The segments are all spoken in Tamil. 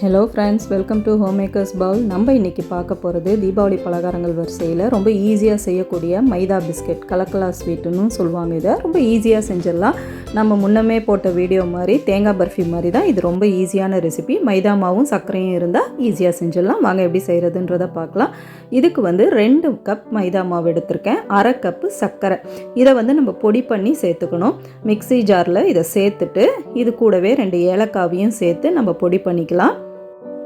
Hello friends welcome to home makers bowl நம்ம இன்றைக்கி பார்க்க போகிறது தீபாவளி பலகாரங்கள் வரிசையில் ரொம்ப ஈஸியாக செய்யக்கூடிய மைதா பிஸ்கெட் கலக்கலா ஸ்வீட்டுன்னு சொல்லுவாங்க இதை. ரொம்ப ஈஸியாக செஞ்சிடலாம். நம்ம முன்னமே போட்ட வீடியோ மாதிரி தேங்காய் பர்ஃபி மாதிரி தான் இது ரொம்ப ஈஸியான ரெசிபி மைதா மாவும் சர்க்கரையும் இருந்தால் ஈஸியாக செஞ்சிடலாம். வாங்க எப்படி செய்கிறதுன்றதை பார்க்கலாம். இதுக்கு வந்து ரெண்டு கப் மைதா மாவு எடுத்திருக்கேன். அரை கப்பு சர்க்கரை. இதை வந்து நம்ம பொடி பண்ணி சேர்த்துக்கணும். மிக்ஸி ஜாரில் இதை சேர்த்துட்டு இது கூடவே ரெண்டு ஏலக்காவையும் சேர்த்து நம்ம பொடி பண்ணிக்கலாம்.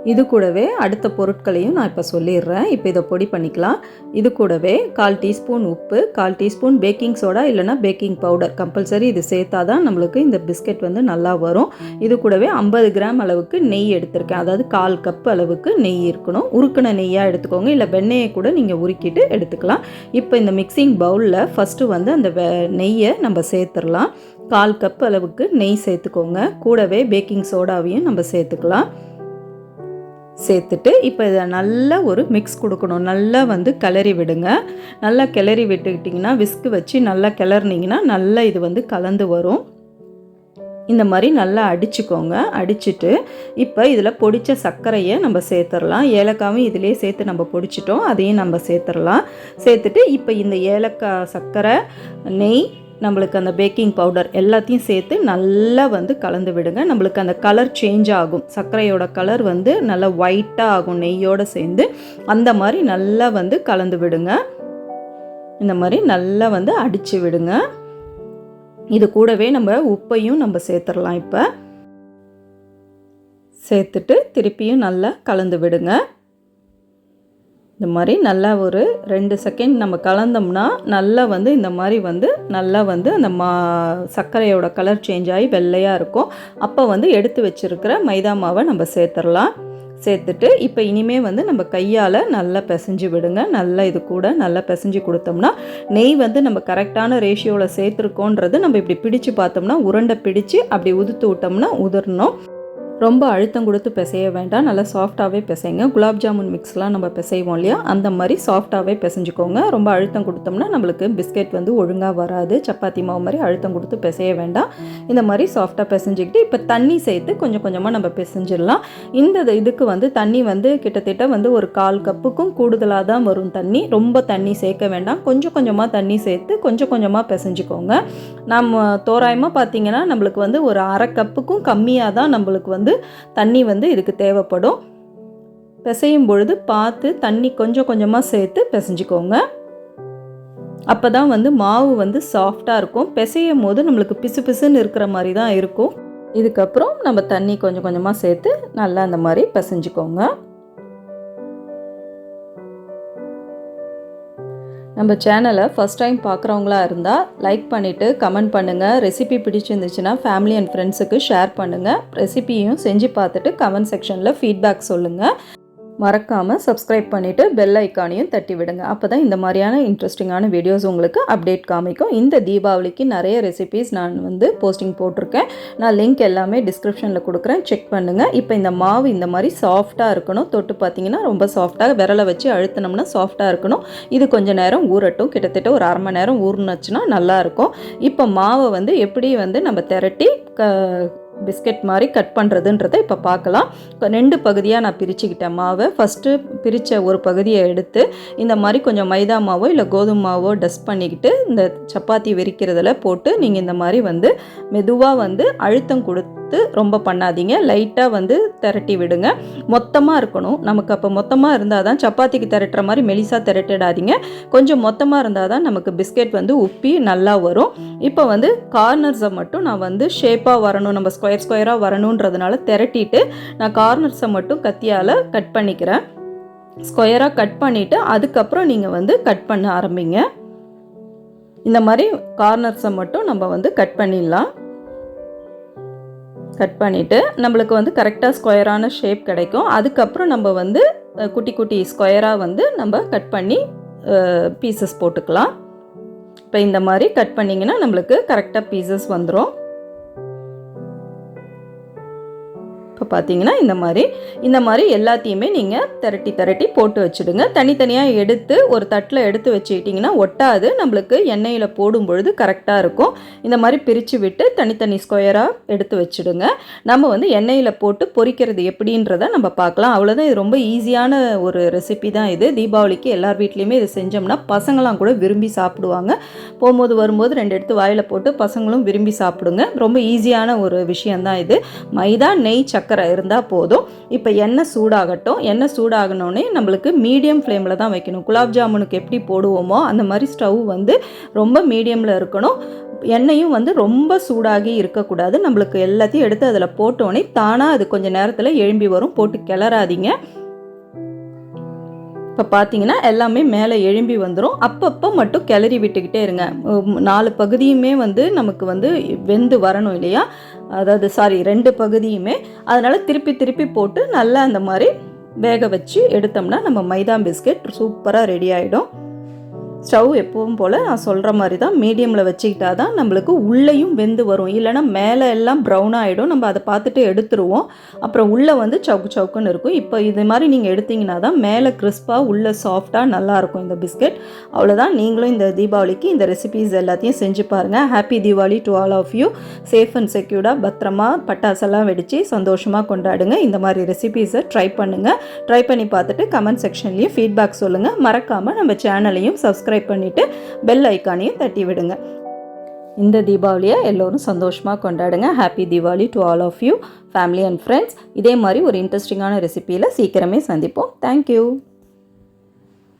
இது கூடவே அடுத்த பொருட்களையும் நான் இப்போ சொல்லிடுறேன். இப்போ இதை பொடி பண்ணிக்கலாம். இது கூடவே கால் டீஸ்பூன் உப்பு கால் டீஸ்பூன் பேக்கிங் சோடா இல்லைனா பேக்கிங் பவுடர். கம்பல்சரி இது சேர்த்தா தான் நம்மளுக்கு இந்த பிஸ்கெட் வந்து நல்லா வரும். இது கூடவே ஐம்பது கிராம் அளவுக்கு நெய் எடுத்திருக்கேன். அதாவது கால் கப் அளவுக்கு நெய் இருக்கணும். உருக்கின நெய்யாக எடுத்துக்கோங்க. இல்லை வெண்ணெயை கூட நீங்கள் உருக்கிட்டு எடுத்துக்கலாம். இப்போ இந்த மிக்சிங் பவுலில் ஃபஸ்ட்டு வந்து அந்த வெ- நெய்யை நம்ம சேர்த்துடலாம். கால் கப் அளவுக்கு நெய் சேர்த்துக்கோங்க. கூடவே பேக்கிங் சோடாவையும் நம்ம சேர்த்துக்கலாம். சேர்த்துட்டு இப்போ இதை நல்லா ஒரு மிக்ஸ் கொடுக்கணும். நல்லா வந்து கிளறி விடுங்க. நல்லா கிளறி விட்டுக்கிட்டிங்கன்னா விஸ்கு வச்சு நல்லா கிளறினீங்கன்னா நல்லா இது வந்து கலந்து வரும். இந்த மாதிரி நல்லா அடிச்சுக்கோங்க. அடிச்சுட்டு இப்போ இதில் பொடித்த சர்க்கரையை நம்ம சேர்த்துடலாம். ஏலக்காவும் இதிலே சேர்த்து நம்ம பொடிச்சிட்டோம். அதையும் நம்ம சேர்த்துடலாம். சேர்த்துட்டு இப்போ இந்த ஏலக்காய் சர்க்கரை நெய் நம்மளுக்கு அந்த பேக்கிங் பவுடர் எல்லாத்தையும் சேர்த்து நல்லா வந்து கலந்து விடுங்க. நம்மளுக்கு அந்த கலர் சேஞ்ச் ஆகும். சர்க்கரையோட கலர் வந்து நல்லா ஒயிட்டாக ஆகும் நெய்யோடு சேர்ந்து. அந்த மாதிரி நல்லா வந்து கலந்து விடுங்க. இந்த மாதிரி நல்லா வந்து அடித்து விடுங்க. இது கூடவே நம்ம உப்பையும் நம்ம சேர்த்துடலாம் இப்போ. சேர்த்துட்டு திருப்பியும் நல்லா கலந்து விடுங்க. இந்த மாதிரி நல்லா ஒரு ரெண்டு செகண்ட் நம்ம கலந்தோம்னா நல்லா வந்து இந்த மாதிரி வந்து நல்லா வந்து அந்த மா சர்க்கரையோட கலர் சேஞ்ச் ஆகி வெள்ளையாக இருக்கும். அப்போ வந்து எடுத்து வச்சிருக்கிற மைதா மாவை நம்ம சேர்த்துடலாம். சேர்த்துட்டு இப்போ இனிமே வந்து நம்ம கையால் நல்லா பிசைஞ்சு விடுங்க. நல்லா இது கூட நல்லா பிசைஞ்சு கொடுத்தோம்னா நெய் வந்து நம்ம கரெக்டான ரேஷியோவில் சேர்த்துருக்கோன்றது நம்ம இப்படி பிடிச்சு பார்த்தோம்னா உருண்டை பிடிச்சு அப்படி உதுத்து விட்டோம்னா உதிரணும். ரொம்ப அழுத்தம் கொடுத்து பிசைய வேண்டாம். நல்லா சாஃப்டாகவே பிசைங்க. குலாப் ஜாமுன் மிக்ஸ்லாம் நம்ம பிசைவோம் இல்லையா? அந்த மாதிரி சாஃப்டாகவே பிசைஞ்சுக்கோங்க. ரொம்ப அழுத்தம் கொடுத்தோம்னா நம்மளுக்கு பிஸ்கெட் வந்து ஒழுங்காக வராது. சப்பாத்தி மாவு மாதிரி அழுத்தம் கொடுத்து பிசைய வேண்டாம். இந்த மாதிரி சாஃப்டாக பிசைஞ்சிக்கிட்டு இப்போ தண்ணி சேர்த்து கொஞ்சம் கொஞ்சமாக நம்ம பிசைஞ்சிடலாம். இந்த இது- இதுக்கு வந்து தண்ணி வந்து கிட்டத்தட்ட வந்து ஒரு கால் கப்புக்கும் கூடுதலாக தான் வரும் தண்ணி. ரொம்ப தண்ணி சேர்க்க வேண்டாம். கொஞ்சம் கொஞ்சமாக தண்ணி சேர்த்து கொஞ்சம் கொஞ்சமாக பிசைஞ்சுக்கோங்க. நம்ம தோராயமாக பார்த்தீங்கன்னா நம்மளுக்கு வந்து ஒரு அரை கப்புக்கும் கம்மியாக தான் நம்மளுக்கு வந்து தண்ணி வந்து இதுக்கு தேவைப்படும். பிசையும் பொழுது பார்த்து தண்ணி கொஞ்சம் கொஞ்சமாக சேர்த்து பிசைஞ்சிக்கோங்க. அப்போ தான் வந்து மாவு வந்து சாஃப்டாக இருக்கும். பிசையும் போது நம்மளுக்கு பிசு பிசுன்னு இருக்கிற மாதிரி தான் இருக்கும். இதுக்கப்புறம் நம்ம தண்ணி கொஞ்சம் கொஞ்சமாக சேர்த்து நல்லா அந்த மாதிரி பிசைஞ்சிக்கோங்க. நம்ம சேனலை ஃபஸ்ட் டைம் பார்க்குறவங்களா இருந்தால் லைக் பண்ணிவிட்டு கமெண்ட் பண்ணுங்கள் ரெசிபி பிடிச்சிருந்துச்சுன்னா ஃபேமிலி அண்ட் ஃப்ரெண்ட்ஸுக்கு ஷேர் பண்ணுங்கள் ரெசிபியும் செஞ்சு பார்த்துட்டு கமெண்ட் செக்ஷனில் ஃபீட்பேக் சொல்லுங்கள் மறக்காமல் சப்ஸ்கிரைப் பண்ணிவிட்டு பெல் ஐக்கானையும் தட்டி விடுங்க. அப்போ தான் இந்த மாதிரியான இன்ட்ரெஸ்டிங்கான வீடியோஸ் உங்களுக்கு அப்டேட் காமிக்கும். இந்த தீபாவளிக்கு நிறைய ரெசிபீஸ் நான் வந்து போஸ்டிங் போட்டிருக்கேன். நான் லிங்க் எல்லாமே டிஸ்கிரிப்ஷனில் கொடுக்குறேன். செக் பண்ணுங்கள் இப்போ இந்த மாவு இந்த மாதிரி சாஃப்டாக இருக்கணும். தொட்டு பார்த்தீங்கன்னா ரொம்ப சாஃப்டாக விரலை வச்சு அழுத்தினோம்னா சாஃப்டாக இருக்கணும். இது கொஞ்ச நேரம் ஊறட்டும். கிட்டத்தட்ட ஒரு அரை மணி நேரம் ஊறுனுச்சுன்னா நல்லாயிருக்கும் இப்போ மாவை வந்து எப்படி வந்து நம்ம திரட்டி க பிஸ்கெட் மாதிரி கட் பண்ணுறதுன்றதை இப்போ பார்க்கலாம். ரெண்டு பகுதியாக நான் பிரிச்சுக்கிட்டேன். மாவை ஃபஸ்ட்டு பிரித்த ஒரு பகுதியை எடுத்து இந்த மாதிரி கொஞ்சம் மைதா மாவோ இல்லை கோதுமை மாவோ டஸ்ட் பண்ணிக்கிட்டு இந்த சப்பாத்தி விரிக்கிறதுல போட்டு நீங்கள் இந்த மாதிரி வந்து மெதுவாக வந்து அழுத்தம் கொடுத்து ரொம்ப பண்ணாதீங்க. லைட்டாக வந்து திரட்டி விடுங்க. மொத்தமாக இருக்கணும். நமக்கு அப்போ மொத்தமாக இருந்தால் தான் சப்பாத்திக்கு திரட்டுற மாதிரி மெலிசாக திரட்டிடாதீங்க. கொஞ்சம் மொத்தமாக இருந்தால் தான் நமக்கு பிஸ்கெட் வந்து உப்பி நல்லா வரும். இப்போ வந்து கார்னர்ஸை மட்டும் நான் வந்து ஷேப்பாக வரணும். நம்ம ஸ்கொயர் ஸ்கொயராக வரணுன்றதுனால திரட்டிட்டு நான் கார்னர்ஸை மட்டும் கத்தியால் கட் பண்ணிக்கிறேன். ஸ்கொயராக கட் பண்ணிவிட்டு அதுக்கப்புறம் நீங்கள் வந்து கட் பண்ண ஆரம்பிங்க. இந்த மாதிரி கார்னர்ஸை மட்டும் நம்ம வந்து கட் பண்ணிடலாம். கட் பண்ணிவிட்டு நம்மளுக்கு வந்து கரெக்டாக ஸ்கொயரான ஷேப் கிடைக்கும். அதுக்கப்புறம் நம்ம வந்து குட்டி குட்டி ஸ்கொயராக வந்து நம்ம கட் பண்ணி பீசஸ் போட்டுக்கலாம். இப்போ இந்த மாதிரி கட் பண்ணிங்கன்னா நம்மளுக்கு கரெக்டாக பீசஸ் வந்துடும் இப்போ பார்த்தீங்கன்னா இந்த மாதிரி இந்த மாதிரி எல்லாத்தையுமே நீங்கள் திரட்டி திரட்டி போட்டு வச்சுடுங்க. தனித்தனியாக எடுத்து ஒரு தட்டில் எடுத்து வச்சுக்கிட்டிங்கன்னா ஒட்டாது. நம்மளுக்கு எண்ணெயில் போடும் பொழுது கரெக்டாக இருக்கும். இந்த மாதிரி பிரித்து விட்டு தனித்தனி ஸ்கொயராக எடுத்து வச்சுடுங்க. நம்ம வந்து எண்ணெயில் போட்டு பொரிக்கிறது எப்படின்றத நம்ம பார்க்கலாம். அவ்வளோதான் இது ரொம்ப ஈஸியான ஒரு ரெசிபி தான் இது. தீபாவளிக்கு எல்லார் வீட்லேயுமே இது செஞ்சோம்னா பசங்களாம் கூட விரும்பி சாப்பிடுவாங்க. போகும்போது வரும்போது ரெண்டு எடுத்து வாயில் போட்டு பசங்களும் விரும்பி சாப்பிடுங்க. ரொம்ப ஈஸியான ஒரு விஷயந்தான் இது. மைதா நெய் சக்கரை சர்க்கரை இருந்தால் போதும். இப்போ எண்ணெய் சூடாகட்டும். எண்ணெய் சூடாகணுன்னே நம்மளுக்கு மீடியம் ஃப்ளேமில் தான் வைக்கணும். குலாப் ஜாமுனுக்கு எப்படி போடுவோமோ அந்த மாதிரி ஸ்டவ் வந்து ரொம்ப மீடியமில் இருக்கணும். எண்ணெயும் வந்து ரொம்ப சூடாகி இருக்கக்கூடாது. நம்மளுக்கு எல்லாத்தையும் எடுத்து அதில் போட்டோடனே தானாக அது கொஞ்சம் நேரத்தில் எழும்பி வரும். போட்டு கிளறாதீங்க. இப்போ பார்த்தீங்கன்னா எல்லாமே மேலே எழும்பி வந்துடும் அப்பப்போ மட்டும் கிளறி விட்டுக்கிட்டே இருங்க. நாலு பகுதியுமே வந்து நமக்கு வந்து வெந்து வரணும் இல்லையா? அதாவது சாரி ரெண்டு பகுதியுமே. அதனால் திருப்பி திருப்பி போட்டு நல்லா அந்த மாதிரி வேக வச்சு எடுத்தோம்னா நம்ம மைதா பிஸ்கெட் சூப்பராக ரெடி ஆகிடும் ஸ்டவ் எப்பவும் போல் நான் சொல்கிற மாதிரி தான் மீடியமில் வச்சுக்கிட்டா தான் நம்மளுக்கு உள்ளேயும் வெந்து வரும். இல்லைன்னா மேலே எல்லாம் ப்ரௌன் ஆகிடும் நம்ம அதை பார்த்துட்டு எடுத்துருவோம். அப்புறம் உள்ளே வந்து சவுக்கு சவுக்குன்னு இருக்கும். இப்போ இது மாதிரி நீங்கள் எடுத்தீங்கன்னா தான் மேலே கிறிஸ்பாக உள்ளே சாஃப்டாக நல்லாயிருக்கும் இந்த பிஸ்கெட் அவ்வளோதான் நீங்களும் இந்த தீபாவளிக்கு இந்த ரெசிபீஸ் எல்லாத்தையும் செஞ்சு பாருங்கள் happy Deepavali to all of you safe and செக்யூர்டாக பத்திரமா பட்டாசெல்லாம் வெடித்து சந்தோஷமாக கொண்டாடுங்க. இந்த மாதிரி ரெசிபீஸை ட்ரை பண்ணுங்கள் ட்ரை பண்ணி பார்த்துட்டு கமெண்ட் செக்ஷன்லேயும் ஃபீட்பேக் சொல்லுங்கள் மறக்காமல் நம்ம சேனலையும் சப்ஸ்கிரைப் பண்ணிவிட்டு பெல் ஐக்கானையும் தட்டி விடுங்க இந்த தீபாவளியை எல்லோரும் சந்தோஷமாக கொண்டாடுங்க. Happy Deepavali to all of you family and friends இதே மாதிரி ஒரு இன்ட்ரெஸ்டிங்கான ரெசிப்பியில் சீக்கிரமே சந்திப்போம். தேங்க்யூ